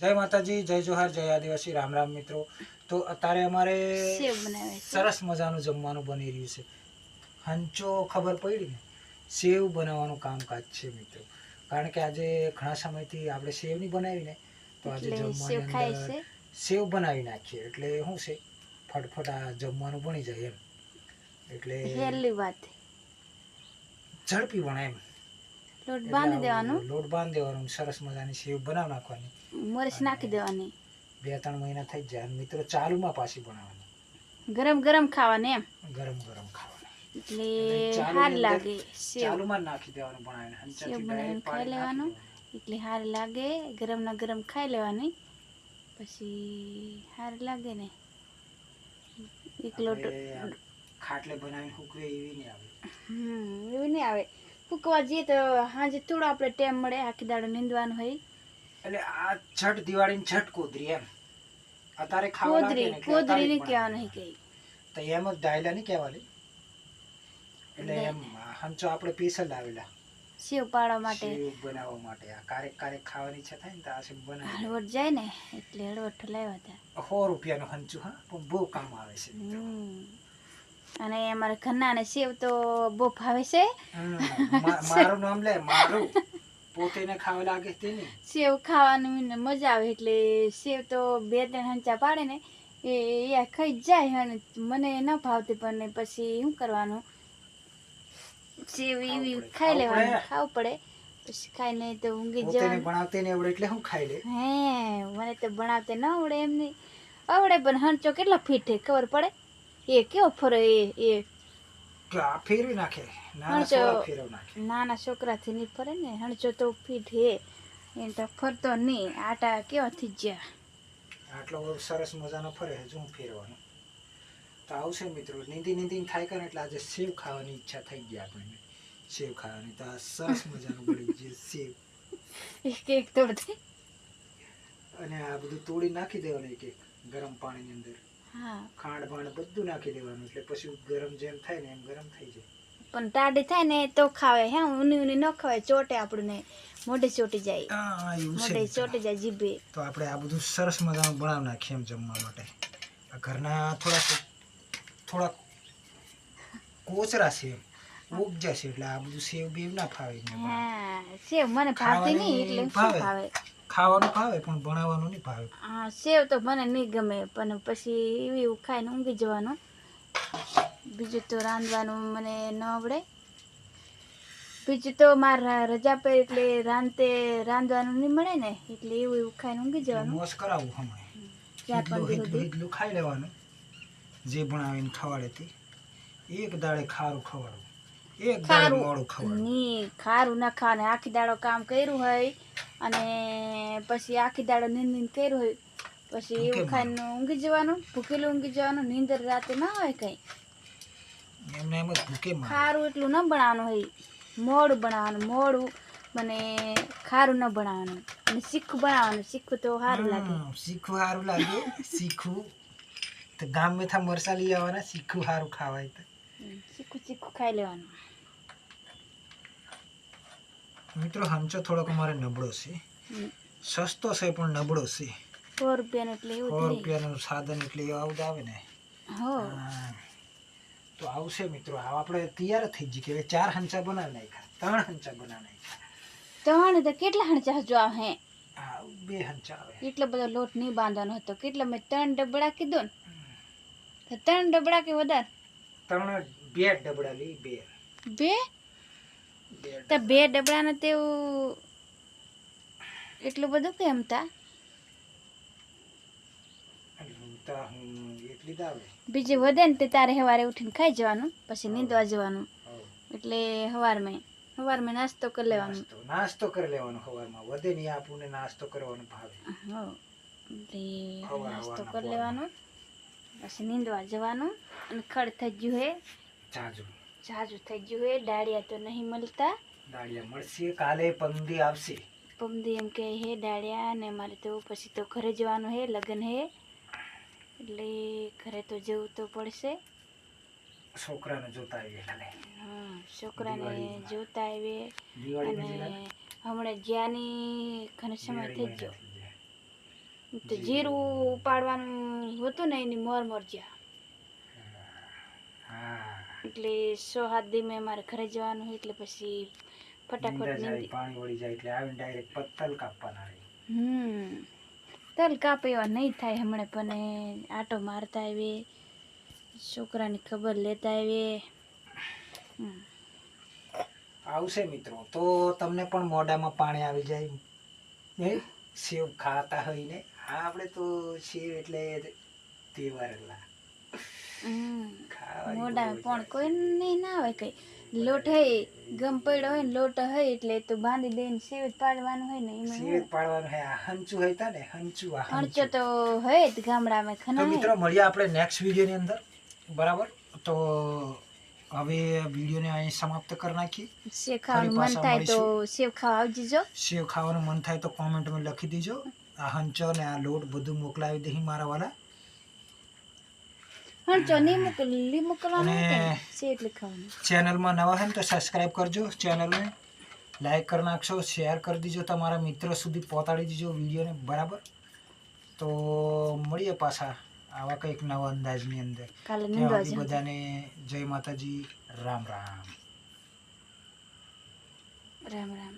જય માતાજી જય જોહાર જય આદિવાસી રામ રામ મિત્રો. તો અત્યારે અમારે સરસ મજાનું જમવાનું બની રહ્યું છે. હંચો ખબર પડી ને? સેવ બનાવવાનું કામકાજ છે મિત્રો. કારણ કે આજે ઘણા સમયથી આપણે સેવ નહીં બનાવી ને તો આજે જમવાની અંદર સેવ બનાવી નાખીએ. એટલે શું છે? ફટફટ આ જમવાનું બની જાય એમ. એટલે ઝડપી બને એમ. લોટ બાંધી દેવાનું. લોટ બાંધી દેવાનું સરસ મજાની સેવ બનાવી નાખવાની. મરચ નાખી દેવાની. બે ત્રણ મહિના થઈ જાય મિત્રો ચાલુમાં પાછી બનાવવાની. ગરમ ગરમ ખાવાની એમ. ગરમ ગરમ ખાવાની. એટલે હાર લાગે ચાલુમાં નાખી દેવાનું બનાવીને. સેવ બનાવીને ખાઈ લેવાનું. એટલે હાર લાગે. ગરમ ના ગરમ ખાઈ લેવાની. પછી હાર લાગે ને. એક લોટ ખાટલે બનાવીને હુકવે એવી નહીં આવે. હમ એવું નહીં આવે. ફૂકવા જઈએ તો હાજે થોડો આપણે ટાઈમ મળે આખી દાડો નીંદવાનું હોય. એટલે આ છઠ દિવાળીની છઠ કોદરી એમ. અત્યારે ખાવા કોદરી કોદરી નહીં કહેવાનું બનાવવાની. કઈ. તો એમ જ ડાયલા નહીં કહેવાની એટલે એમ હંચો આપણે પીસલ લાવેલા. સેવ પાડવા માટે. સેવ બનાવવા માટે. આ કારેક કારેક ખાવાની ઈચ્છા થાય ને તો આ સેવ બનાવી હળવટ જાય ને એટલે હળવટ લાવ્યા હતા. સો રૂપિયાનું હંચું હા. પણ બહુ કામ આવે છે. અને અમારા ઘરના ને સેવ તો બહુ ભાવે છે. મારું નામ લે મારું. પોતે ને ખાવા લાગે તેની સેવ ખાવાનું મજા આવે એટલે સેવ તો બે ત્રણ હંચા પાડે ને એ એ ખાઈ જાય અને મને ન ભાવતી પણ પછી શું કરવાનું? સેવ એવી ખાઈ લેવાનું ખાવું પડે. પછી ખાઈને તો ઊંઘી જવાનું. ભણાવતે ને આવડે એટલે હું ખાઈ લે. હે મને તો ભણાવતે ન આવડે એમની. આવડે પણ હંચો કેટલા ફીટ છે ખબર પડે? એ કેવો ફરે એ. એ ફેરવી નાખે. નાના છોકરાથી નહીં ફરે ને હણચો તો ફીટ હે એને તો ફરતો નહીં. આટા કેવા થઈ ગયા? આટલો સરસ મજાનો ફરે હજુ ફેરવાનો? તો આવશે મિત્રો નીંદી નીંદી થાય કરે એટલે આજે સેવ ખાવાની ઈચ્છા થઈ ગઈ આપણને. સેવ ખાવાની તો આ સરસ મજાનું બની ગયું સેવ. એક એક તોડતી અને આ બધું તોડી નાખી દેવાનું એક એક ગરમ પાણીની અંદર. ખાંડ ભાંડ બધું નાખી દેવાનું એટલે પછી ગરમ જેમ થાય ને એમ ગરમ થઈ જાય. પણ ટાઢી થાય ને તો ખાવે હે ઊની ઊની ન ખાવે ચોટે આપણને મોઢે ચોટી જાય. મોઢે ચોટી જાય જીભે. તો આપણે આ બધું સરસ મજાનું બનાવી નાખીએ એમ જમવા માટે. આ ઘરના થોડા થોડાક કોચરા છે ઉપજા છે એટલે આ બધું સેવ બેવ ના ફાવે હા સેવ મને ભાવતી નહીં એટલે શું ભાવે. ખાવાનું ભાવે પણ ભણાવવાનું નહીં ભાવે. હા સેવ તો મને નહીં ગમે પણ પછી એવી ખાઈને ઊંઘી જવાનું. બીજું તો રાંધવાનું મને ન આવડે. બીજું તો મારા રજા પર એટલે રાંધતે રાંધવાનું નહીં મળે ને એટલે એવું એવું ખાઈને ઊંઘી જવાનું. મોસ કરાવું હમણાં. ચાર એટલું પાંચ એટલું ખાઈ લેવાનું જે ભણાવીને ખવાડે તે એક દાડે ખારું ખવાડવું. ખારું મોડું ની ખારું ના ખાને આખી દાડો કામ કર્યું હોય અને પછી આખી દાડો નીંદ નીંદ કર્યું હોય પછી એવું ખાઈને ઊંઘી જવાનું ભૂખેલું ઊંઘી જવાનું નીંદર રાતે ના હોય કઈ. એમને એમ જ ભૂકે મારે ખારું એટલું ન બનાવવાનું હોય મોડું બનાવવાનું મોડું મને ખારું ન બનાવવાનું અને શીખું બનાવવાનું શીખું તો સારું લાગે. સારું લાગે શીખવું. તો ગામ મેથા મરસા લઈ આવવાના શીખું સારું ખાવાય તો. શીખું શીખું ખાઈ લેવાનું. મિત્રો હંચો થોડોક અમારે નબળો છે. સસ્તો છે પણ નબળો છે. સો રૂપિયાનું એટલે સો રૂપિયાનું સાધન એટલે આવું જ આવે ને. તો આવશે મિત્રો આપણે તૈયાર થઈ ગઈ કે ચાર હંચા બનાવી નાખ્યા ત્રણ હંચા બનાવી નાખ્યા. ત્રણ તો કેટલા હંચા હજુ આવે? હે બે હંચા આવે. એટલો બધો લોટ નહીં બાંધવાનો હતો. કેટલો મેં ત્રણ ડબડા કીધો ને. ત્રણ ડબડા કે વધારે? ત્રણ બે ડબડા લઈ બે. બે? તો બે ડબડાને તેવું એટલું બધું કેમ તા? બીજે વધે ને તે તારે સવારે ઉઠીને ખાઈ જવાનું પછી નીંદવા જવાનું. એટલે સવારમાં સવારમાં નાસ્તો કરી લેવાનો. નાસ્તો નાસ્તો કરી લેવાનો સવારમાં વધે નહીં આપણને નાસ્તો કરવાનો ભાવે. એટલે નાસ્તો કરી લેવાનો પછી નીંદવા જવાનું અને ખડ થઈ ગયું હે. જાજુ. જાજુ થઈ ગયું હે ડાળિયા તો નહીં મળતા. ડાળિયા મળશે કાલે પંદી આવશે. પમદી એમ કે હે ડાળિયા ને મારે તો પછી તો ઘરે જવાનું હે લગ્ન હે. એટલે ઘરે તો જવું તો પડશે. છોકરાને જોતા આવીએ હા છોકરાને જોતા આવીએ. અને હમણાં જ્યાંની ઘણો સમય થઈ ગયો. તો જીરું ઉપાડવાનું હતું ને એની મોર મરજ્યા એટલે સો હાથ ધીમે અમારે ઘરે જવાનું હોય એટલે પછી ફટાફટ નીંદી પાણી વળી જાય એટલે આવીને ડાયરેક્ટ પત્તલ કાપવાના રહે હમ. તલ કાપે એવા નહીં થાય હમણાં પણ આટો મારતા આવે છોકરાની ખબર લેતા આવે. આવશે મિત્રો તો તમને પણ મોઢામાં પાણી આવી જાય. એ સેવ ખાતા હોય ને? આપણે તો સેવ એટલે તહેવાર બહુ પણ કોઈને ના હોય કઈ. લોટ હોય ગમ પડ્યો હોય ને લોટ હોય એટલે તો બાંધી દઈને સેવ પાડવાનું હોય ને એમાં સેવ પાડવાનું હે આ હંચું હોય તા ને હંચુ આ અણચો તો હોય જ ગામડામાં તો ખના મિત્રો મળીએ આપણે નેક્સ્ટ વિડીયોની અંદર. બરાબર? તો હવે વિડીયોને અહીં સમાપ્ત કરી નાખીએ. સેવ ખાવાનું મન થાય તો સેવ ખાવા આવજો સેવ ખાવાનું મન થાય તો કોમેન્ટમાં લખી દેજો. આ હંચો ને આ લોટ બધું મોકલાવી દઈ મારા વાલા. અણચો ચની મોકલી હોય કે એટલે ખાવાનું. ચેનલમાં નવા ને તો સબસ્ક્રાઇબ કરજો ચેનલને. લાઈક કરી નાખશો શેર કરી દીજો તમારા મિત્રો સુધી પહોંચાડી દીજો વિડીયોને બરાબર? તો મળીએ પાછા આવા કંઈક નવા અંદાજની અંદર. બધાને જય માતાજી રામ રામ. રામ રામ.